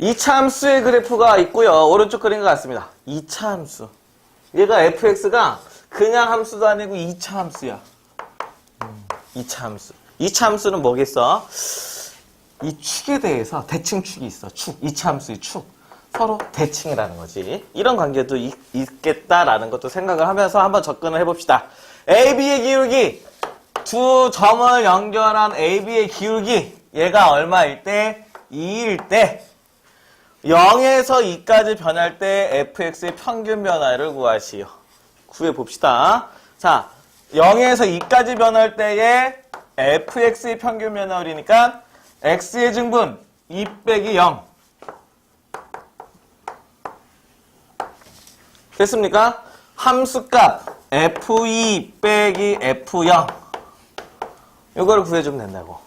2차 함수의 그래프가 있고요. 오른쪽 그린 것 같습니다. 2차 함수. 얘가 fx가 그냥 함수도 아니고 2차 함수야. 음, 2차 함수. 2차 함수는 뭐겠어? 이 축에 대해서 대칭 축이 있어. 축. 2차 함수의 축. 서로 대칭이라는 거지. 이런 관계도 있, 있겠다라는 것도 생각을 하면서 한번 접근을 해봅시다. AB의 기울기. 두 점을 연결한 AB의 기울기. 얘가 얼마일 때? 2일 때. 0에서 2까지 변할 때 fx의 평균 변화를 구하시오. 구해 봅시다. 자, 0에서 2까지 변할 때의 fx의 평균 변화율이니까 x의 증분 2 빼기 0. 됐습니까? 함수값 f2 빼기 f0. 이걸 구해주면 된다고.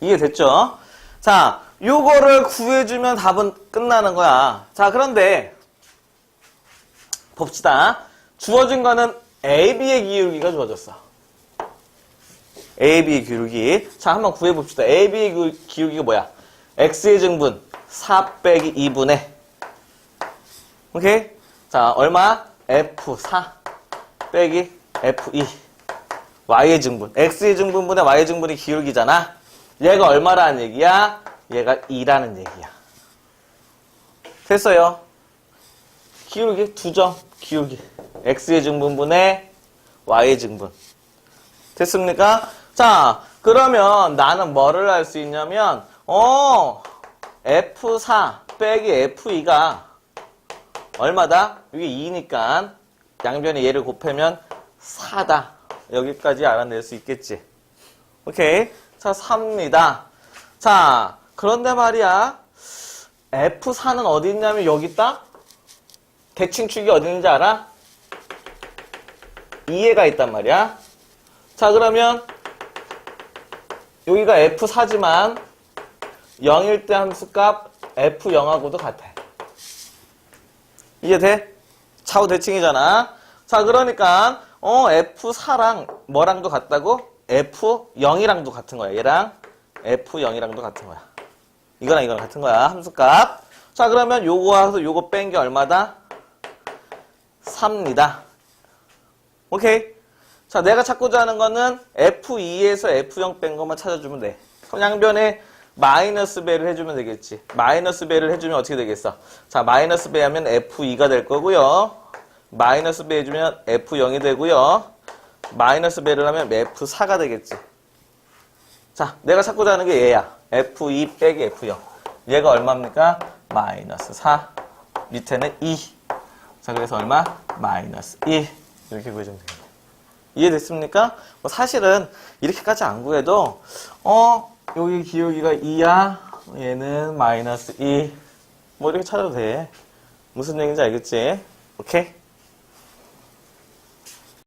이해됐죠? 자, 요거를 구해주면 답은 끝나는 거야. 자, 그런데 봅시다. 주어진 거는 AB의 기울기가 주어졌어. AB의 기울기. 자, 한번 구해봅시다. AB의 기- 기울기가 뭐야? X의 증분 4 빼기 2분의 오케이? 자, 얼마? F4 빼기 F2 Y의 증분. X의 증분분의 Y의 증분이 기울기잖아. 얘가 얼마라는 얘기야? 얘가 2라는 얘기야. 됐어요. 기울기 두 점. 기울기. X의 증분분의 Y의 증분. 됐습니까? 자, 그러면 나는 뭐를 할수 있냐면, 어, F4 빼기 F2가 얼마다? 이게 2니까 양변에 얘를 곱하면 4다. 여기까지 알아낼 수 있겠지. 오케이. 자, 3입니다. 자, 그런데 말이야. F4는 어디 있냐면 여기 있다? 대칭축이 어디 있는지 알아? 2에가 있단 말이야. 자, 그러면 여기가 F4지만 0일 때 함수값 F0하고도 같아. 이해돼? 차후 대칭이잖아. 자, 그러니까 어 F4랑 뭐랑도 같다고? F0이랑도 같은 거야. 얘랑 F0이랑도 같은 거야. 이거랑 이거랑 같은 거야. 함수값. 자, 그러면 요거와서 요거 뺀 게 얼마다? 3입니다. 오케이. 자, 내가 찾고자 하는 거는 F2에서 F0 뺀 것만 찾아주면 돼. 그럼 양변에 마이너스 배를 해주면 되겠지. 마이너스 배를 해주면 어떻게 되겠어? 자, 마이너스 배 하면 F2가 될 거고요. 마이너스 배 해주면 F0이 되고요. 마이너스 배를 하면 F4가 되겠지. 자, 내가 찾고자 하는 게 얘야. F2 빼기 F0. 얘가 얼마입니까? 마이너스 4. 밑에는 2. 자, 그래서 얼마? 마이너스 1. 이렇게 구해주면 됩니다. 이해됐습니까? 뭐 사실은 이렇게까지 안 구해도 어 여기 기울기가 2야 얘는 마이너스 2. 뭐 이렇게 찾아도 돼. 무슨 얘기인지 알겠지? 오케이?